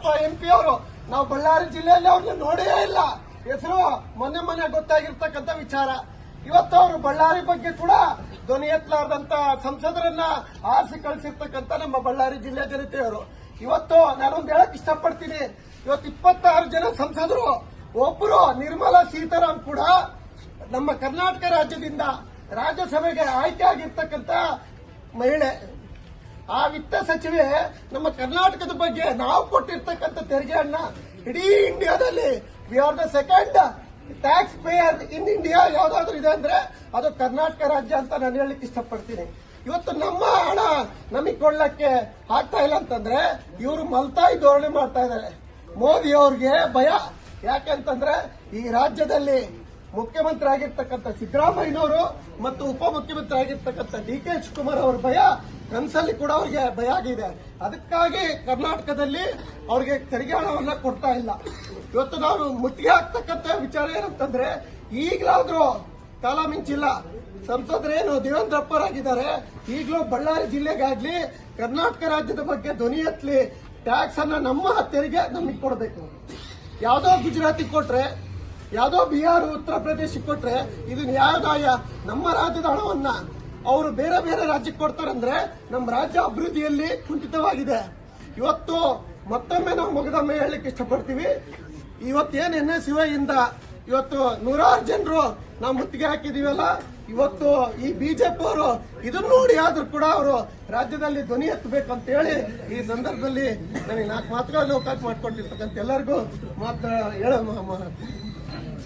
Yediyurappa M P ಅವರು, ನಾವು ಬಳ್ಳಾರಿ ಜಿಲ್ಲೆಯಲ್ಲಿ ಅವ್ರನ್ನ ನೋಡೇ ಇಲ್ಲ. ಹೆಸರು ಮೊನ್ನೆ ಮೊನ್ನೆ ಗೊತ್ತಾಗಿರ್ತಕ್ಕಂಥ ವಿಚಾರ. ಇವತ್ತು ಅವರು ಬಳ್ಳಾರಿ ಬಗ್ಗೆ ಕೂಡ ಧ್ವನಿ ಎತ್ತಲಾರ್ದಂತ ಸಂಸದರನ್ನ ಆರಿಸಿ ಕಳಿಸಿರ್ತಕ್ಕಂಥ ನಮ್ಮ ಬಳ್ಳಾರಿ ಜಿಲ್ಲೆ ಜನತೆಯವರು. ಇವತ್ತು ನಾನೊಂದು ಹೇಳಕ್ ಇಷ್ಟಪಡ್ತೀನಿ. ಇವತ್ತು ಇಪ್ಪತ್ತಾರು ಜನ ಸಂಸದರು ಒಬ್ಬರು ನಿರ್ಮಲಾ ಸೀತಾರಾಮ್ ಕೂಡ ನಮ್ಮ ಕರ್ನಾಟಕ ರಾಜ್ಯದಿಂದ ರಾಜ್ಯಸಭೆಗೆ ಆಯ್ಕೆ ಆಗಿರ್ತಕ್ಕಂಥ ಮಹಿಳೆ ಆ ವಿತ್ತ ಸಚಿವೆ ನಮ್ಮ ಕರ್ನಾಟಕದ ಬಗ್ಗೆ ನಾವು ಕೊಟ್ಟಿರ್ತಕ್ಕಂಥ ತೆರಿಗೆಯನ್ನ ಇಡೀ ಇಂಡಿಯಾದಲ್ಲಿ we are the second tax payer in India ಯಾವ್ದಾದ್ರು ಇದೆ ಅಂದ್ರೆ ಅದು ಕರ್ನಾಟಕ ರಾಜ್ಯ ಅಂತ ನಾನು ಹೇಳಲಿಕ್ಕೆ ಇಷ್ಟಪಡ್ತೀನಿ. ಇವತ್ತು ನಮ್ಮ ಹಣ ನಮಗೆ ಕೊಡ್ಲಕ್ಕೆ ಆಗ್ತಾ ಇಲ್ಲ ಅಂತಂದ್ರೆ ಇವರು ಮಲ್ತಾಯಿ ಧೋರಣೆ ಮಾಡ್ತಾ ಇದ್ದಾರೆ. ಮೋದಿ ಅವ್ರಿಗೆ ಭಯ. ಯಾಕೆಂತಂದ್ರೆ ಈ ರಾಜ್ಯದಲ್ಲಿ ಮುಖ್ಯಮಂತ್ರಿ ಆಗಿರ್ತಕ್ಕಂಥ ಸಿದ್ದರಾಮಯ್ಯನವರು ಮತ್ತು ಉಪಮುಖ್ಯಮಂತ್ರಿ ಆಗಿರ್ತಕ್ಕಂಥ ಡಿ ಕೆ ಶಿವಕುಮಾರ್ ಅವ್ರ ಭಯ ಕನಸಲ್ಲಿ ಕೂಡ ಅವ್ರಿಗೆ ಭಯ ಆಗಿದೆ. ಅದಕ್ಕಾಗಿ ಕರ್ನಾಟಕದಲ್ಲಿ ಅವ್ರಿಗೆ ತೆರಿಗೆ ಹಣವನ್ನ ಕೊಡ್ತಾ ಇಲ್ಲ. ಇವತ್ತು ನಾವು ಮುತ್ತಿಗೆ ಹಾಕ್ತಕ್ಕಂಥ ವಿಚಾರ ಏನಂತಂದ್ರೆ, ಈಗಲಾದ್ರೂ ಕಾಲ ಮಿಂಚಿಲ್ಲ. ಸಂಸದರೇನು ದೇವೇಂದ್ರಪ್ಪರಾಗಿದ್ದಾರೆ ಈಗಲೂ ಬಳ್ಳಾರಿ ಜಿಲ್ಲೆಗಾಗ್ಲಿ, ಕರ್ನಾಟಕ ರಾಜ್ಯದ ಬಗ್ಗೆ ಧ್ವನಿ ಎತ್ತಲಿ ಟ್ಯಾಕ್ಸ್ ಅನ್ನ ನಮ್ಮ ತೆರಿಗೆ ನಮಗೆ ಕೊಡಬೇಕು. ಯಾವುದೋ ಗುಜರಾತಿ ಕೊಟ್ರೆ ಯಾವ್ದೋ ಬಿಹಾರ, ಉತ್ತರ ಪ್ರದೇಶಕ್ಕೆ ಕೊಟ್ರೆ ಇದು ನ್ಯಾಯದಾಯ ನಮ್ಮ ರಾಜ್ಯದ ಹಣವನ್ನ ಅವರು ಬೇರೆ ಬೇರೆ ರಾಜ್ಯಕ್ಕೆ ಕೊಡ್ತಾರಂದ್ರೆ ನಮ್ಮ ರಾಜ್ಯ ಅಭಿವೃದ್ಧಿಯಲ್ಲಿ ಕುಂಠಿತವಾಗಿದೆ. ಇವತ್ತು ಮತ್ತೊಮ್ಮೆ ನಾವು ಮುಗದಮ್ಮೆ ಹೇಳಲಿಕ್ಕೆ ಇಷ್ಟಪಡ್ತೀವಿ. ಇವತ್ತೇನು ಎನ್ ಎಸ್ ಇಂದ ಇವತ್ತು ನೂರಾರು ಜನರು ನಾವು ಮುತ್ತಿಗೆ ಹಾಕಿದೀವಲ್ಲ, ಇವತ್ತು ಈ ಬಿಜೆಪಿ ಅವರು ಇದನ್ನ ನೋಡಿ ಆದ್ರೂ ಕೂಡ ಅವರು ರಾಜ್ಯದಲ್ಲಿ ಧ್ವನಿ ಎತ್ತಬೇಕು ಅಂತ ಹೇಳಿ ಈ ಸಂದರ್ಭದಲ್ಲಿ ನನಗೆ ನಾಲ್ಕು ಮಾತುಗಳನ್ನು ಅವಕಾಶ ಮಾಡಿಕೊಟ್ಟಿರ್ತಕ್ಕಂಥ ಎಲ್ಲರಿಗೂ ಮಾತ್ರ ಹೇಳ 今天。